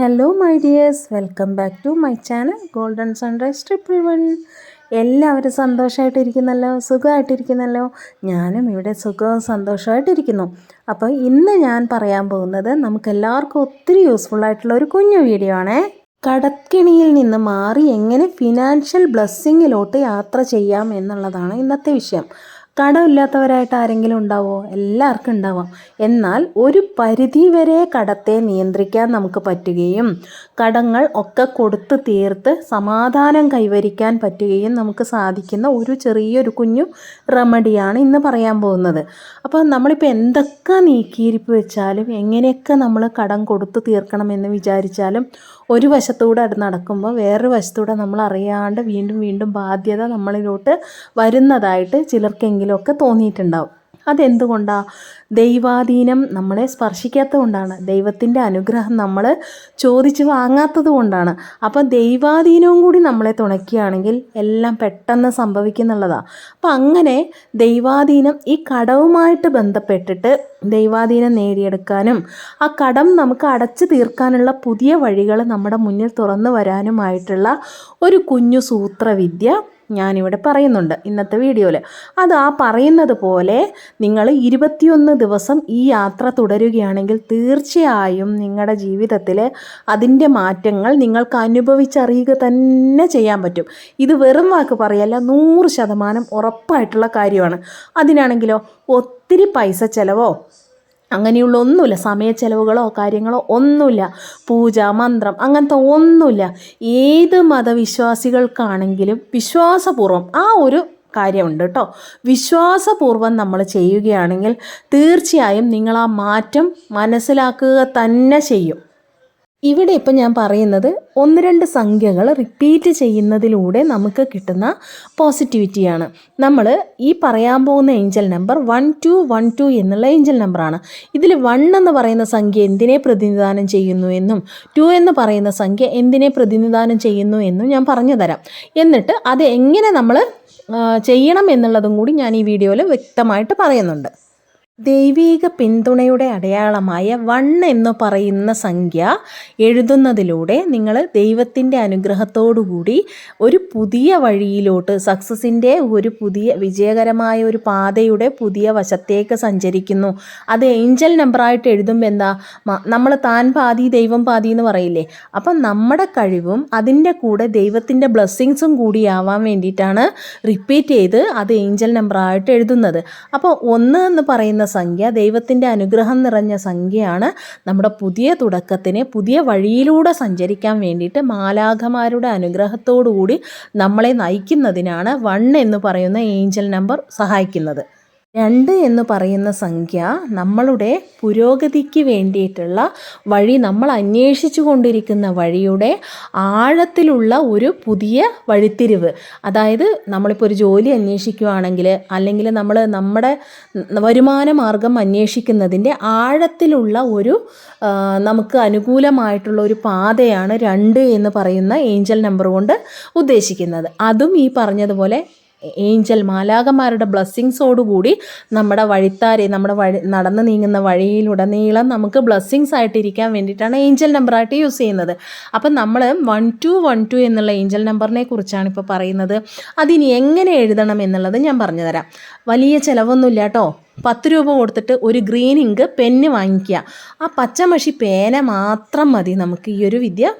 Hello my dears welcome back to my channel golden sunrise triple one എല്ലാവരും സന്തോഷമായിട്ടിരിക്കുന്നല്ലോ സുഖമായിട്ടിരിക്കുന്നല്ലോ? ഞാനും ഇവിടെ സുഖവും സന്തോഷമായിട്ടിരിക്കുന്നു. അപ്പോൾ ഇന്ന് ഞാൻ പറയാൻ പോകുന്നത് നമുക്ക് എല്ലാവർക്കും ഒത്തിരി യൂസ്ഫുൾ ആയിട്ടുള്ള ഒരു കുഞ്ഞു വീഡിയോ ആണേ. കടക്കിണിയിൽ നിന്ന് മാറി എങ്ങനെ ഫിനാൻഷ്യൽ ബ്ലെസ്സിങ്ങിലോട്ട് യാത്ര ചെയ്യാം എന്നുള്ളതാണ് ഇന്നത്തെ വിഷയം. കടമില്ലാത്തവരായിട്ട് ആരെങ്കിലും ഉണ്ടാവോ? എല്ലാവർക്കും ഉണ്ടാവാം. എന്നാൽ ഒരു പരിധി വരെ കടത്തെ നിയന്ത്രിക്കാൻ നമുക്ക് പറ്റുകയും കടങ്ങൾ ഒക്കെ കൊടുത്ത് തീർത്ത് സമാധാനം കൈവരിക്കാൻ പറ്റുകയും നമുക്ക് സാധിക്കുന്ന ഒരു ചെറിയൊരു കുഞ്ഞു റെമഡിയാണ് ഇന്ന് പറയാൻ പോകുന്നത്. അപ്പോൾ നമ്മളിപ്പോൾ എന്തൊക്കെ നീക്കിയിരിപ്പ് വെച്ചാലും എങ്ങനെയൊക്കെ നമ്മൾ കടം കൊടുത്ത് തീർക്കണമെന്ന് വിചാരിച്ചാലും ഒരു വശത്തൂടെ അത് നടക്കുമ്പോൾ വേറൊരു വശത്തൂടെ നമ്മൾ അറിയാണ്ട് വീണ്ടും വീണ്ടും ബാധ്യത നമ്മളിലോട്ട് വരുന്നതായിട്ട് ചിലർക്കെങ്കിലുമൊക്കെ തോന്നിയിട്ടുണ്ടാവും. അതെന്തുകൊണ്ടാണ് ദൈവാധീനം നമ്മളെ സ്പർശിക്കാത്തത് കൊണ്ടാണ് ദൈവത്തിന്റെ അനുഗ്രഹം നമ്മൾ ചോദിച്ച് വാങ്ങാത്തത് കൊണ്ടാണ് അപ്പം ദൈവാധീനവും കൂടി നമ്മളെ തുണയ്ക്കുകയാണെങ്കിൽ എല്ലാം പെട്ടെന്ന് സംഭവിക്കുന്നുള്ളതാണ് അപ്പം അങ്ങനെ ദൈവാധീനം ഈ കടവുമായിട്ട് ബന്ധപ്പെട്ടിട്ട് ദൈവാധീനം നേടിയെടുക്കാനും ആ കടം നമുക്ക് അടച്ചു തീർക്കാനുള്ള പുതിയ വഴികൾ നമ്മുടെ മുന്നിൽ തുറന്നു വരാനുമായിട്ടുള്ള ഒരു കുഞ്ഞു സൂത്രവിദ്യ ഞാനിവിടെ പറയുന്നുണ്ട് ഇന്നത്തെ വീഡിയോയിൽ. അത് ആ പറയുന്നത് പോലെ നിങ്ങൾ ഇരുപത്തിയൊന്ന് ദിവസം ഈ യാത്ര തുടരുകയാണെങ്കിൽ തീർച്ചയായും നിങ്ങളുടെ ജീവിതത്തിൽ അതിന്റെ മാറ്റങ്ങൾ നിങ്ങൾക്ക് അനുഭവിച്ചറിയുക തന്നെ ചെയ്യാൻ പറ്റും. ഇത് വെറും വാക്ക് പറയല്ല നൂറ് ശതമാനം ഉറപ്പായിട്ടുള്ള കാര്യമാണ്. അതിനാണെങ്കിലോ ഒത്തിരി പൈസ ചിലവോ അങ്ങനെയുള്ള ഒന്നുമില്ല സമയ ചെലവുകളോ കാര്യങ്ങളോ ഒന്നുമില്ല പൂജ മന്ത്രം അങ്ങനത്തെ ഒന്നുമില്ല. ഏത് മതവിശ്വാസികൾക്കാണെങ്കിലും വിശ്വാസപൂർവം ആ ഒരു കാര്യമുണ്ട് കേട്ടോ. വിശ്വാസപൂർവം നമ്മൾ ചെയ്യുകയാണെങ്കിൽ തീർച്ചയായും നിങ്ങൾ ആ മാറ്റം മനസ്സിലാക്കുക തന്നെ ചെയ്യും. ഇവിടെ ഇപ്പം ഞാൻ പറയുന്നത് ഒന്ന് രണ്ട് സംഖ്യകൾ റിപ്പീറ്റ് ചെയ്യുന്നതിലൂടെ നമുക്ക് കിട്ടുന്ന പോസിറ്റിവിറ്റിയാണ് നമ്മൾ ഈ പറയാൻ പോകുന്ന angel number one two one two എന്നുള്ള ഏഞ്ചൽ നമ്പറാണ് ഇതിൽ വൺ എന്ന് പറയുന്ന സംഖ്യ എന്തിനെ പ്രതിനിധാനം ചെയ്യുന്നു എന്നും ടു എന്ന് പറയുന്ന സംഖ്യ എന്തിനെ പ്രതിനിധാനം ചെയ്യുന്നു എന്നും ഞാൻ പറഞ്ഞു തരാം. എന്നിട്ട് അത് എങ്ങനെ നമ്മൾ ചെയ്യണം എന്നുള്ളതും കൂടി ഞാൻ ഈ വീഡിയോയിൽ വ്യക്തമായിട്ട് പറയുന്നുണ്ട്. ദൈവീക പിന്തുണയുടെ അടയാളമായ വൺ എന്ന് പറയുന്ന സംഖ്യ എഴുതുന്നതിലൂടെ നിങ്ങൾ ദൈവത്തിന്റെ അനുഗ്രഹത്തോടുകൂടി ഒരു പുതിയ വഴിയിലോട്ട് സക്സസിന്റെ ഒരു പുതിയ വിജയകരമായ ഒരു പാതയുടെ പുതിയ വശത്തേക്ക് സഞ്ചരിക്കുന്നു. അത് ഏഞ്ചൽ നമ്പറായിട്ട് എഴുതുമ്പോൾ എന്താ? നമ്മൾ താൻ പാതി ദൈവം പാതി എന്ന് പറയില്ലേ? അപ്പം നമ്മുടെ കഴിവും അതിന്റെ കൂടെ ദൈവത്തിന്റെ ബ്ലെസ്സിങ്സും കൂടിയാവാൻ വേണ്ടിയിട്ടാണ് റിപ്പീറ്റ് ചെയ്ത് അത് ഏഞ്ചൽ നമ്പറായിട്ട് എഴുതുന്നത്. അപ്പോൾ ഒന്ന് എന്ന് പറയുന്ന സംഖ്യ ദൈവത്തിന്റെ അനുഗ്രഹം നിറഞ്ഞ സംഖ്യയാണ് നമ്മുടെ പുതിയ തുടക്കത്തിന് പുതിയ വഴിയിലൂടെ സഞ്ചരിക്കാൻ വേണ്ടിയിട്ട് മാലാഖമാരുടെ അനുഗ്രഹത്തോടുകൂടി നമ്മളെ നയിക്കുന്നതിനാണ് വൺ എന്ന് പറയുന്ന ഏഞ്ചൽ നമ്പർ സഹായിക്കുന്നത്. രണ്ട് എന്ന് പറയുന്ന സംഖ്യ നമ്മളുടെ പുരോഗതിക്ക് വേണ്ടിയിട്ടുള്ള വഴി നമ്മൾ അന്വേഷിച്ചു കൊണ്ടിരിക്കുന്ന വഴിയുടെ ആഴത്തിലുള്ള ഒരു പുതിയ വഴിത്തിരിവ്. അതായത് നമ്മളിപ്പോൾ ഒരു ജോലി അന്വേഷിക്കുകയാണെങ്കിൽ അല്ലെങ്കിൽ നമ്മൾ നമ്മുടെ വരുമാന മാർഗം അന്വേഷിക്കുന്നതിന്റെ ആഴത്തിലുള്ള ഒരു നമുക്ക് അനുകൂലമായിട്ടുള്ള ഒരു പാതയാണ് രണ്ട് എന്ന് പറയുന്ന ഏഞ്ചൽ നമ്പർ കൊണ്ട് ഉദ്ദേശിക്കുന്നത്. അതും ഈ പറഞ്ഞതുപോലെ ഏഞ്ചൽ മാലാകമാരുടെ ബ്ലസ്സിങ്സോടുകൂടി നമ്മുടെ വഴിത്താരെ നമ്മുടെ വഴി നടന്നു നീങ്ങുന്ന വഴിയിലുടനീളം നമുക്ക് ബ്ലസ്സിങ്സ് ആയിട്ടിരിക്കാൻ വേണ്ടിയിട്ടാണ് ഏഞ്ചൽ നമ്പറായിട്ട് യൂസ് ചെയ്യുന്നത്. അപ്പം നമ്മൾ വൺ ടു വൺ ടു എന്നുള്ള ഏഞ്ചൽ നമ്പറിനെ കുറിച്ചാണ് ഇപ്പോൾ പറയുന്നത്. അതിനി എങ്ങനെ എഴുതണം എന്നുള്ളത് ഞാൻ പറഞ്ഞു തരാം. വലിയ ചിലവൊന്നുമില്ല കേട്ടോ. പത്ത് രൂപ കൊടുത്തിട്ട് ഒരു ഗ്രീൻ ഇങ്ക് പെന്ന് വാങ്ങിക്കുക. ആ പച്ചമഷി പേന മാത്രം മതി നമുക്ക് ഈ ഒരു വിദ്യ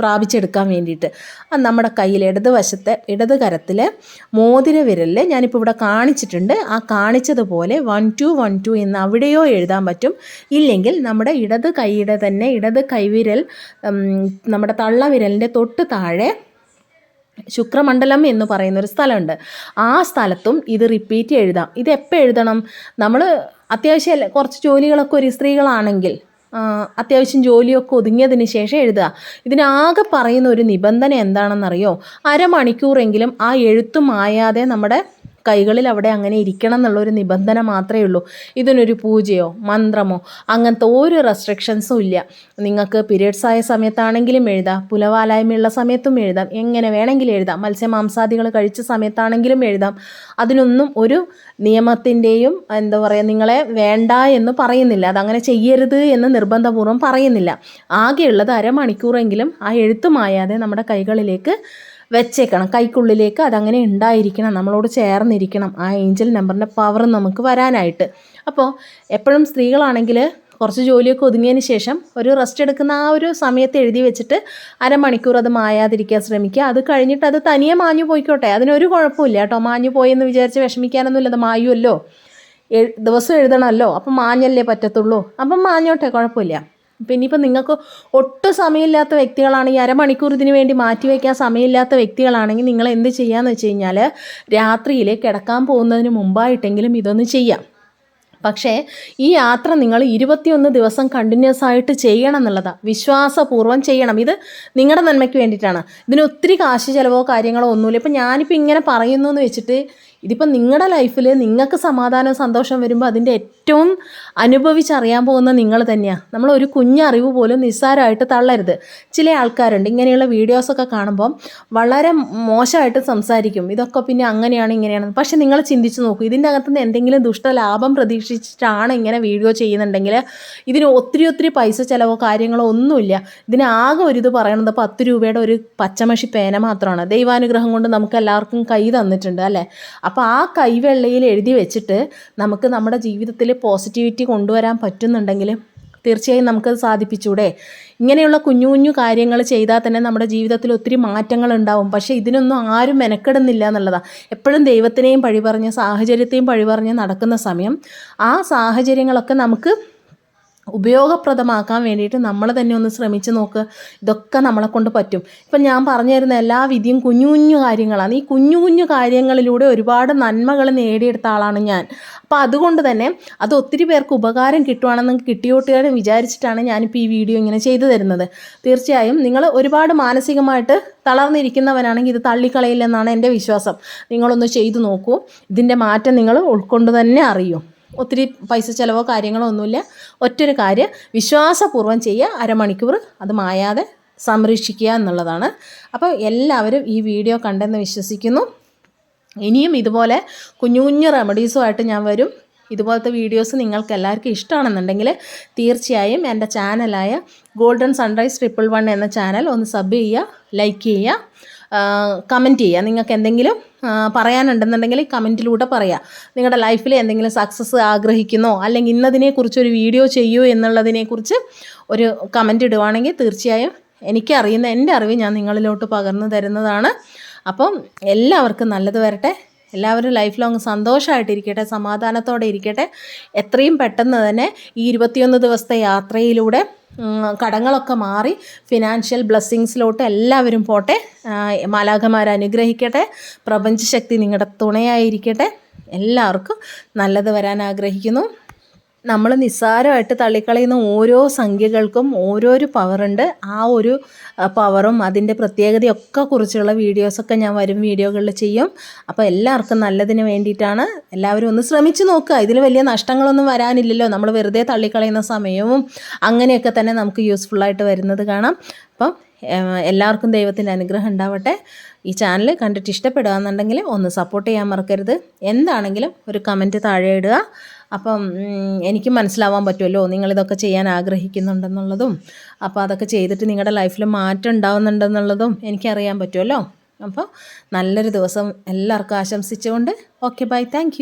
പ്രാപിച്ചെടുക്കാൻ വേണ്ടിയിട്ട്. അത് നമ്മുടെ കയ്യിൽ ഇടത് വശത്തെ ഇടത് കരത്തിൽ മോതിര വിരലിൽ ഞാനിപ്പോൾ ഇവിടെ കാണിച്ചിട്ടുണ്ട്. ആ കാണിച്ചതുപോലെ വൺ ടു വൺ ടു എന്ന് അവിടെയോ എഴുതാൻ പറ്റും. ഇല്ലെങ്കിൽ നമ്മുടെ ഇടത് കൈയുടെ തന്നെ ഇടത് കൈവിരൽ നമ്മുടെ തള്ളവിരലിന്റെ തൊട്ട് താഴെ ശുക്രമണ്ഡലം എന്ന് പറയുന്ന ഒരു സ്ഥലമുണ്ട്. ആ സ്ഥലത്തും ഇത് റിപ്പീറ്റ് എഴുതാം. ഇത് എപ്പോൾ എഴുതണം? നമ്മൾ അത്യാവശ്യം കുറച്ച് ജോലികളൊക്കെ ഒരു സ്ത്രീകളാണെങ്കിൽ അത്യാവശ്യം ജോലിയൊക്കെ ഒതുങ്ങിയതിന് ശേഷം എഴുതുക. ഇതിനാകെ പറയുന്ന ഒരു നിബന്ധന എന്താണെന്നറിയോ? അരമണിക്കൂറെങ്കിലും ആ എഴുത്ത് മായാതെ നമ്മുടെ കൈകളിൽ അവിടെ അങ്ങനെ ഇരിക്കണം എന്നുള്ളൊരു നിബന്ധന മാത്രമേ ഉള്ളൂ. ഇതിനൊരു പൂജയോ മന്ത്രമോ അങ്ങനത്തെ ഒരു റെസ്ട്രിക്ഷൻസും ഇല്ല. നിങ്ങൾക്ക് പീരിയഡ്സ് ആയ സമയത്താണെങ്കിലും എഴുതാം പുലവാലായ്മയുള്ള സമയത്തും എഴുതാം എങ്ങനെ വേണമെങ്കിലും എഴുതാം മത്സ്യമാംസാദികൾ കഴിച്ച സമയത്താണെങ്കിലും എഴുതാം. അതിനൊന്നും ഒരു നിയമത്തിന്റെയും എന്താ പറയുക നിങ്ങളെ വേണ്ട എന്ന് പറയുന്നില്ല. അതങ്ങനെ ചെയ്യരുത് എന്ന് നിർബന്ധപൂർവം പറയുന്നില്ല. ആകെയുള്ളത് അരമണിക്കൂറെങ്കിലും ആ എഴുത്തുമായാതെ നമ്മുടെ കൈകളിലേക്ക് വെച്ചേക്കണം. കൈക്കുള്ളിലേക്ക് അതങ്ങനെ ഉണ്ടായിരിക്കണം. നമ്മളോട് ചേർന്നിരിക്കണം. ആ ഏഞ്ചൽ നമ്പറിന്റെ പവർ നമുക്ക് വരാനായിട്ട്. അപ്പോൾ എപ്പോഴും സ്ത്രീകളാണെങ്കിൽ കുറച്ച് ജോലിയൊക്കെ ഒതുങ്ങിയതിന് ശേഷം ഒരു റെസ്റ്റ് എടുക്കുന്ന ആ ഒരു സമയത്ത് എഴുതി വെച്ചിട്ട് അരമണിക്കൂർ അത് മായാതിരിക്കാൻ ശ്രമിക്കുക. അത് കഴിഞ്ഞിട്ട് അത് തനിയെ മാഞ്ഞു പോയിക്കോട്ടെ. അതിനൊരു കുഴപ്പമില്ല കേട്ടോ. മാഞ്ഞു പോയെന്ന് വിചാരിച്ച് വിഷമിക്കാനൊന്നുമില്ല. അത് മായുമല്ലോ ദിവസം എഴുതണമല്ലോ. അപ്പം മാഞ്ഞല്ലേ പറ്റത്തുള്ളൂ. അപ്പം മാഞ്ഞോട്ടെ. കുഴപ്പമില്ല. പിന്നെ ഇനിയിപ്പോൾ നിങ്ങൾക്ക് ഒട്ടും സമയമില്ലാത്ത വ്യക്തികളാണ് ഈ അരമണിക്കൂർ ഇതിന് വേണ്ടി മാറ്റി വയ്ക്കാൻ സമയമില്ലാത്ത വ്യക്തികളാണെങ്കിൽ നിങ്ങൾ എന്ത് ചെയ്യാന്ന് വെച്ച് കഴിഞ്ഞാൽ രാത്രിയിൽ കിടക്കാൻ പോകുന്നതിന് മുമ്പായിട്ടെങ്കിലും ഇതൊന്ന് ചെയ്യാം. പക്ഷേ ഈ യാത്ര നിങ്ങൾ ഇരുപത്തിയൊന്ന് ദിവസം കണ്ടിന്യൂസ് ആയിട്ട് ചെയ്യണം എന്നുള്ളതാണ് വിശ്വാസപൂർവം ചെയ്യണം. ഇത് നിങ്ങളുടെ നന്മയ്ക്ക് വേണ്ടിയിട്ടാണ്. ഇതിന് ഒത്തിരി കാശ് ചിലവോ കാര്യങ്ങളോ ഒന്നുമില്ല. ഇപ്പം ഞാനിപ്പോൾ ഇങ്ങനെ പറയുന്നു എന്ന് വെച്ചിട്ട് ഇതിപ്പോൾ നിങ്ങളുടെ ലൈഫിൽ നിങ്ങൾക്ക് സമാധാനവും സന്തോഷം വരുമ്പോൾ അതിന്റെ ഏറ്റവും അനുഭവിച്ചറിയാൻ പോകുന്ന നിങ്ങൾ തന്നെയാണ് നമ്മൾ ഒരു കുഞ്ഞറിവ് പോലും നിസ്സാരമായിട്ട് തള്ളരുത്. ചില ആൾക്കാരുണ്ട് ഇങ്ങനെയുള്ള വീഡിയോസൊക്കെ കാണുമ്പം വളരെ മോശമായിട്ട് സംസാരിക്കും. ഇതൊക്കെ പിന്നെ അങ്ങനെയാണ് ഇങ്ങനെയാണ്. പക്ഷേ നിങ്ങൾ ചിന്തിച്ച് നോക്കൂ ഇതിന്റെ അകത്തുനിന്ന് എന്തെങ്കിലും ദുഷ്ടലാഭം പ്രതീക്ഷിച്ചിട്ടാണ് ഇങ്ങനെ വീഡിയോ ചെയ്യുന്നുണ്ടെങ്കിൽ ഇതിന് ഒത്തിരി ഒത്തിരി പൈസ ചിലവോ കാര്യങ്ങളോ ഒന്നുമില്ല. ഇതിനാകെ ഒരിത് പറയണത് പത്ത് രൂപയുടെ ഒരു പച്ചമഷി പേന മാത്രമാണ്. ദൈവാനുഗ്രഹം കൊണ്ട് നമുക്ക് എല്ലാവർക്കും കൈ തന്നിട്ടുണ്ട് അല്ലേ? അപ്പോൾ ആ കൈവെള്ളയിൽ എഴുതി വെച്ചിട്ട് നമുക്ക് നമ്മുടെ ജീവിതത്തിൽ പോസിറ്റിവിറ്റി കൊണ്ടുവരാൻ പറ്റുന്നുണ്ടെങ്കിൽ തീർച്ചയായും നമുക്കത് സാധിപ്പിച്ചൂടെ. ഇങ്ങനെയുള്ള കുഞ്ഞു കുഞ്ഞു കാര്യങ്ങൾ ചെയ്താൽ തന്നെ നമ്മുടെ ജീവിതത്തിൽ ഒത്തിരി മാറ്റങ്ങൾ ഉണ്ടാവും. പക്ഷേ ഇതിനൊന്നും ആരും മെനക്കെടുന്നില്ല എന്നുള്ളതാണ് എപ്പോഴും ദൈവത്തിനെയും പഴി പറഞ്ഞ് സാഹചര്യത്തെയും പഴി പറഞ്ഞ് നടക്കുന്ന സമയം ആ സാഹചര്യങ്ങളൊക്കെ നമുക്ക് ഉപയോഗപ്രദമാക്കാൻ വേണ്ടിയിട്ട് നമ്മൾ തന്നെ ഒന്ന് ശ്രമിച്ച് നോക്ക്. ഇതൊക്കെ നമ്മളെ കൊണ്ട് പറ്റും. ഇപ്പം ഞാൻ പറഞ്ഞു തരുന്ന എല്ലാ വിധിയും കുഞ്ഞു കുഞ്ഞു കാര്യങ്ങളാണ്. ഈ കുഞ്ഞു കുഞ്ഞു കാര്യങ്ങളിലൂടെ ഒരുപാട് നന്മകൾ നേടിയെടുത്ത ആളാണ് ഞാൻ. അപ്പോൾ അതുകൊണ്ട് തന്നെ അത് ഒത്തിരി പേർക്ക് ഉപകാരം കിട്ടുവാണെന്ന് കിട്ടിയോട്ടുകാരെ വിചാരിച്ചിട്ടാണ് ഞാനിപ്പോൾ ഈ വീഡിയോ ഇങ്ങനെ ചെയ്തു തരുന്നത്. തീർച്ചയായും നിങ്ങൾ ഒരുപാട് മാനസികമായിട്ട് തളർന്നിരിക്കുന്നവനാണെങ്കിൽ ഇത് തള്ളിക്കളയില്ലെന്നാണ് എന്റെ വിശ്വാസം. നിങ്ങളൊന്ന് ചെയ്തു നോക്കൂ. ഇതിന്റെ മാറ്റം നിങ്ങൾ ഉൾക്കൊണ്ട് തന്നെ അറിയും. ഒത്തിരി പൈസ ചിലവോ കാര്യങ്ങളോ ഒന്നുമില്ല. ഒറ്റൊരു കാര്യം വിശ്വാസപൂർവം ചെയ്യുക അരമണിക്കൂർ അത് മായാതെ സംരക്ഷിക്കുക എന്നുള്ളതാണ്. അപ്പോൾ എല്ലാവരും ഈ വീഡിയോ കണ്ടെന്ന് വിശ്വസിക്കുന്നു. ഇനിയും ഇതുപോലെ കുഞ്ഞു കുഞ്ഞു റെമഡീസുമായിട്ട് ഞാൻ വരും. ഇതുപോലത്തെ വീഡിയോസ് നിങ്ങൾക്ക് എല്ലാവർക്കും ഇഷ്ടമാണെന്നുണ്ടെങ്കിൽ തീർച്ചയായും എന്റെ ചാനലായ ഗോൾഡൻ സൺറൈസ് ട്രിപ്പിൾ വൺ എന്ന ചാനൽ ഒന്ന് സബ് ചെയ്യുക ലൈക്ക് ചെയ്യുക. കമന്റ് ചെയ്യുക. നിങ്ങൾക്ക് എന്തെങ്കിലും പറയാനുണ്ടെന്നുണ്ടെങ്കിൽ കമന്റിലൂടെ പറയുക നിങ്ങളുടെ ലൈഫിൽ എന്തെങ്കിലും സക്സസ് ആഗ്രഹിക്കുന്നോ അല്ലെങ്കിൽ ഇന്നതിനെക്കുറിച്ച് ഒരു വീഡിയോ ചെയ്യൂ എന്നുള്ളതിനെക്കുറിച്ച് ഒരു കമന്റ് ഇടുവാണെങ്കിൽ തീർച്ചയായും എനിക്കറിയുന്ന എന്റെ അറിവ് ഞാൻ നിങ്ങളിലോട്ട് പകർന്നു തരുന്നതാണ്. അപ്പം എല്ലാവർക്കും നല്ലത് വരട്ടെ. എല്ലാവരും ലൈഫ് ലോങ് സന്തോഷമായിട്ടിരിക്കട്ടെ സമാധാനത്തോടെ ഇരിക്കട്ടെ. എത്രയും പെട്ടെന്ന് തന്നെ ഈ ഇരുപത്തിയൊന്ന് ദിവസത്തെ യാത്രയിലൂടെ കടങ്ങളൊക്കെ മാറി ഫിനാൻഷ്യൽ ബ്ലെസ്സിങ്സിലോട്ട് എല്ലാവരും പോട്ടെ. മാലാഖമാർ അനുഗ്രഹിക്കട്ടെ. പ്രപഞ്ചശക്തി നിങ്ങളുടെ തുണയായിരിക്കട്ടെ. എല്ലാവർക്കും നല്ലത് വരാൻ ആഗ്രഹിക്കുന്നു. നമ്മൾ നിസ്സാരമായിട്ട് തള്ളിക്കളയുന്ന ഓരോ സംഖ്യകൾക്കും ഓരോരോ പവറുണ്ട് ആ ഒരു പവറും അതിന്റെ പ്രത്യേകതയൊക്കെ കുറിച്ചുള്ള വീഡിയോസൊക്കെ ഞാൻ വരും വീഡിയോകളിൽ ചെയ്യും. അപ്പോൾ എല്ലാവർക്കും നല്ലതിന് വേണ്ടിയിട്ടാണ്. എല്ലാവരും ഒന്ന് ശ്രമിച്ചു നോക്കുക. ഇതിൽ വലിയ നഷ്ടങ്ങളൊന്നും വരാനില്ലല്ലോ. നമ്മൾ വെറുതെ തള്ളിക്കളയുന്ന സമയവും അങ്ങനെയൊക്കെ തന്നെ നമുക്ക് യൂസ്ഫുള്ളായിട്ട് വരുന്നത് കാണാം. അപ്പം എല്ലാവർക്കും ദൈവത്തിന്റെ അനുഗ്രഹം ഉണ്ടാവട്ടെ. ഈ ചാനൽ കണ്ടിട്ട് ഇഷ്ടപ്പെടുകയെന്നുണ്ടെങ്കിൽ ഒന്ന് സപ്പോർട്ട് ചെയ്യാൻ മറക്കരുത്. എന്താണെങ്കിലും ഒരു കമന്റ് താഴെ ഇടുക. അപ്പം എനിക്ക് മനസ്സിലാവാൻ പറ്റുമല്ലോ നിങ്ങളിതൊക്കെ ചെയ്യാൻ ആഗ്രഹിക്കുന്നുണ്ടെന്നുള്ളതും അപ്പോൾ അതൊക്കെ ചെയ്തിട്ട് നിങ്ങളുടെ ലൈഫിൽ മാറ്റം ഉണ്ടാവുന്നുണ്ടെന്നുള്ളതും എനിക്കറിയാൻ പറ്റുമല്ലോ. അപ്പോൾ നല്ലൊരു ദിവസം എല്ലാവർക്കും ആശംസിച്ചുകൊണ്ട് ഓക്കെ ബൈ. താങ്ക്